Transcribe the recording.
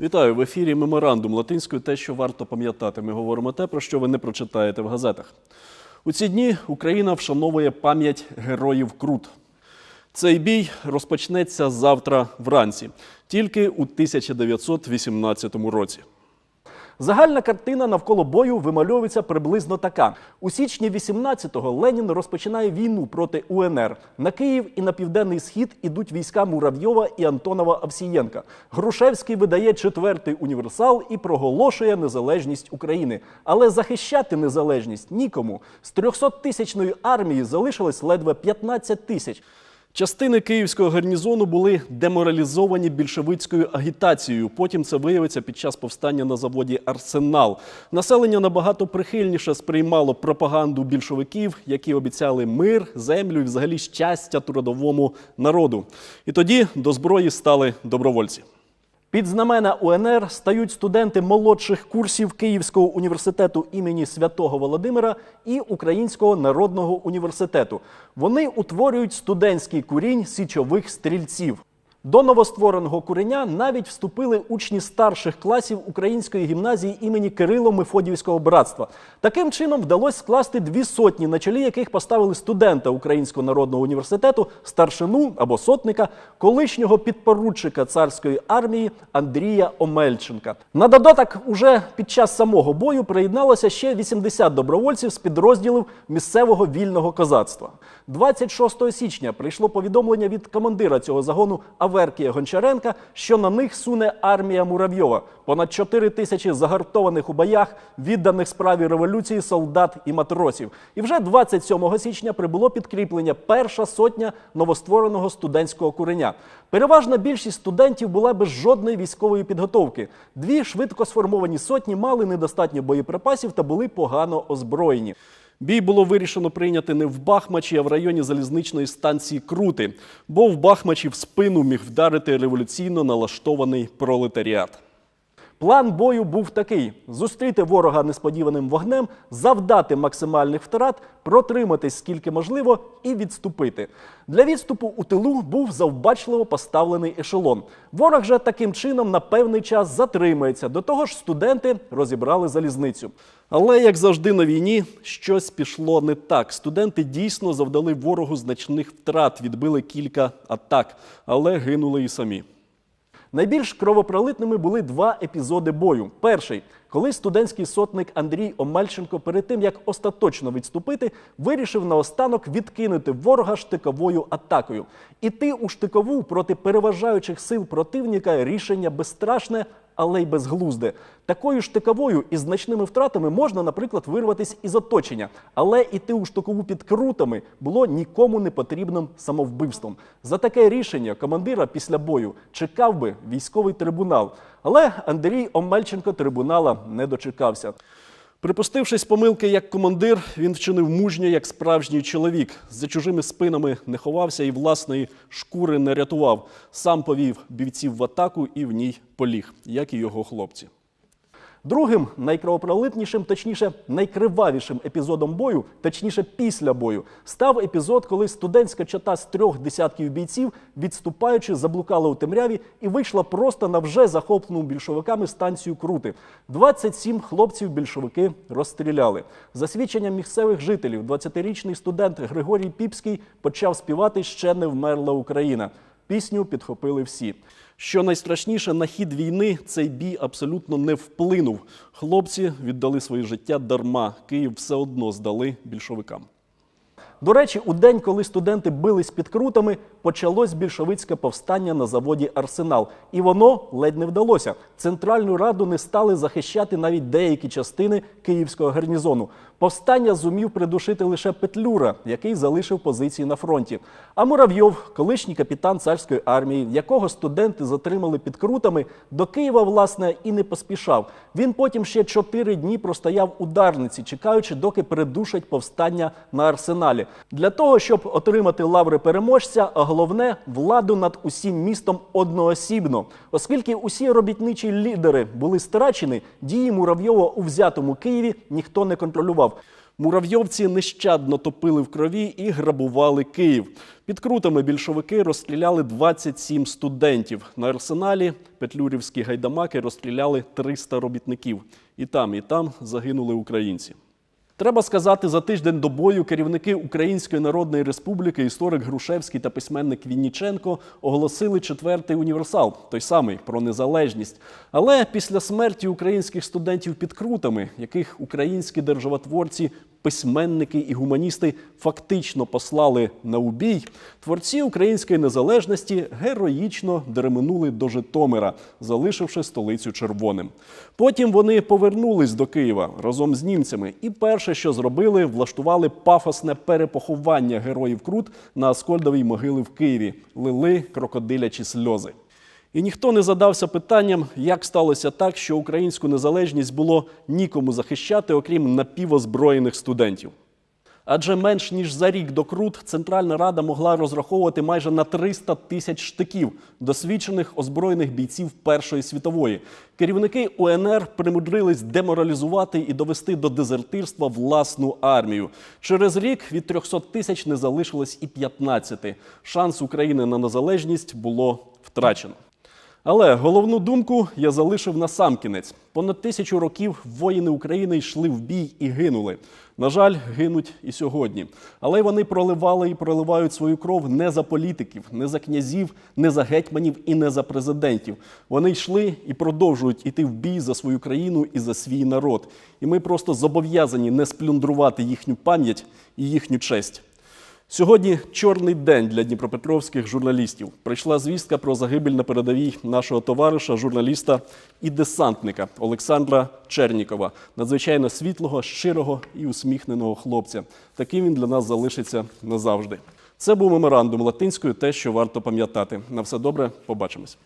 Вітаю в ефірі Меморандум латинською. Те, що варто пам'ятати. Ми говоримо те, про що ви не прочитаєте в газетах. У ці дні Україна вшановує пам'ять героїв Крут. Цей бій розпочнеться завтра вранці, тільки у 1918 році. Загальна картина навколо бою вимальовується приблизно така: у січні 18-го Ленін розпочинає війну проти УНР. На Київ і на південний схід ідуть війська Муравйова і Антонова Овсієнка. Грушевський видає четвертий універсал і проголошує незалежність України. Але захищати незалежність нікому. З 300-тисячної армії залишилось ледве 15 тисяч. Частини київського гарнізону були деморалізовані більшовицькою агітацією. Потім це виявиться під час повстання на заводі Арсенал. Населення набагато прихильніше сприймало пропаганду більшовиків, які обіцяли мир, землю і взагалі щастя трудовому народу. І тоді до зброї стали добровольці. Під знамена УНР стають студенти молодших курсів Київського університету імені Святого Володимира і Українського народного університету. Вони утворюють студентський курінь січових стрільців. До новоствореного куреня навіть вступили учні старших класів української гімназії імені Кирило Мефодіївського братства. Таким чином вдалося скласти дві сотні, на чолі яких поставили студента Українського народного університету, старшину або сотника, колишнього підпоручика царської армії Андрія Омельченка. На додаток, уже під час самого бою приєдналося ще 80 добровольців з підрозділів місцевого вільного козацтва. 26 січня прийшло повідомлення від командира цього загону Аверкія Гончаренка, що на них суне армія Муравйова. Понад 4 тисячі загартованих у боях, відданих справі революції солдат і матросів. І вже 27 січня прибуло підкріплення перша сотня новоствореного студентського куреня. Переважна більшість студентів була без жодної військової підготовки. Дві швидко сформовані сотні мали недостатньо боєприпасів та були погано озброєні. Бій було вирішено прийняти не в Бахмачі, а в районі залізничної станції Крути, бо в Бахмачі в спину міг вдарити революційно налаштований пролетаріат. План бою був такий: зустріти ворога несподіваним вогнем, завдати максимальних втрат, протриматись скільки можливо і відступити. Для відступу у тилу був завбачливо поставлений ешелон. Ворог же таким чином на певний час затримається. До того ж, студенти розібрали залізницю. Але як завжди на війні, щось пішло не так. Студенти дійсно завдали ворогу значних втрат, відбили кілька атак, але гинули і самі. Найбільш кровопролитними були два епізоди бою. Перший, коли студентський сотник Андрій Омельченко перед тим як остаточно відступити, вирішив наостанок відкинути ворога штиковою атакою. Іти у штикову проти переважаючих сил противника рішення безстрашне, але й безглузде. Такою штиковою із значними втратами можна, наприклад, вирватися із оточення, але іти у штукову під крутами було нікому не потрібним самовбивством. За таке рішення командира після бою чекав би військовий трибунал. Але Андрій Омельченко трибунала не дочекався. Припустившись помилки як командир, він вчинив мужньо як справжній чоловік. За чужими спинами не ховався і власної шкури не рятував. Сам повів бійців в атаку і в ній поліг, як і його хлопці. Другим найкровопролитнішим, точніше, найкривавішим епізодом бою, точніше після бою, став епізод, коли студентська чата з трьох десятків бійців, відступаючи, заблукала у темряві і вийшла просто на вже захоплену більшовиками станцію Крути. 27 хлопців більшовики розстріляли. За свідченням місцевих жителів, 20-річний студент Григорій Піпський почав співати Ще не вмерла Україна. Пісню підхопили всі. Що найстрашніше, на хід війни цей бій абсолютно не вплинув. Хлопці віддали своє життя дарма. Київ все одно здали більшовикам. До речі, у день, коли студенти бились під крутами, почалось більшовицьке повстання на заводі Арсенал. І воно ледь не вдалося. Центральну раду не стали захищати навіть деякі частини київського гарнізону. Повстання зумів придушити лише Петлюра, який залишив позиції на фронті. А Муравйов, колишній капітан царської армії, якого студенти затримали під крутами, до Києва, власне, і не поспішав. Він потім ще чотири дні простояв у Дарниці, чекаючи, доки придушать повстання на арсеналі. Для того, щоб отримати лаври переможця, головне владу над усім містом одноосібно, оскільки усі робітничі лідери були страчені, дії Муравйова у взятому Києві ніхто не контролював. Муравйовці нещадно топили в крові і грабували Київ. Під крутами більшовики розстріляли 27 студентів. На арсеналі петлюрівські гайдамаки розстріляли 300 робітників. І там, і там загинули українці. Треба сказати, за тиждень до бою керівники Української Народної Республіки, історик Грушевський та письменник Вінніченко оголосили четвертий універсал, той самий про незалежність. Але після смерті українських студентів під крутами, яких українські державотворці, письменники і гуманісти фактично послали на убій, творці української незалежності героїчно дременули до Житомира, залишивши столицю червоним. Потім вони повернулись до Києва разом з німцями, і перше, що зробили, влаштували пафосне перепоховання героїв Крут на Аскольдовій могили в Києві, лили крокодилячі сльози. І ніхто не задався питанням, як сталося так, що українську незалежність було нікому захищати, окрім напівозброєних студентів. Адже менш ніж за рік до Крут Центральна Рада могла розраховувати майже на 300 тисяч штиків досвідчених озброєних бійців Першої світової. Керівники УНР примудрились деморалізувати і довести до дезертирства власну армію. Через рік від 300 тисяч не залишилось і 15. Шанс України на незалежність було втрачено. Але головну думку я залишив на сам кінець. Понад тисячу років воїни України йшли в бій і гинули. На жаль, гинуть і сьогодні. Але вони проливали і проливають свою кров не за політиків, не за князів, не за гетьманів і не за президентів. Вони йшли і продовжують іти в бій за свою країну і за свій народ. І ми просто зобов'язані не сплюндрувати їхню пам'ять і їхню честь. Сьогодні чорний день для дніпропетровських журналістів. Прийшла звістка про загибель на передовій нашого товариша, журналіста і десантника Олександра Чернікова, надзвичайно світлого, щирого і усміхненого хлопця. Таким він для нас залишиться назавжди. Це був меморандум латинською, те, що варто пам'ятати. На все добре, побачимось.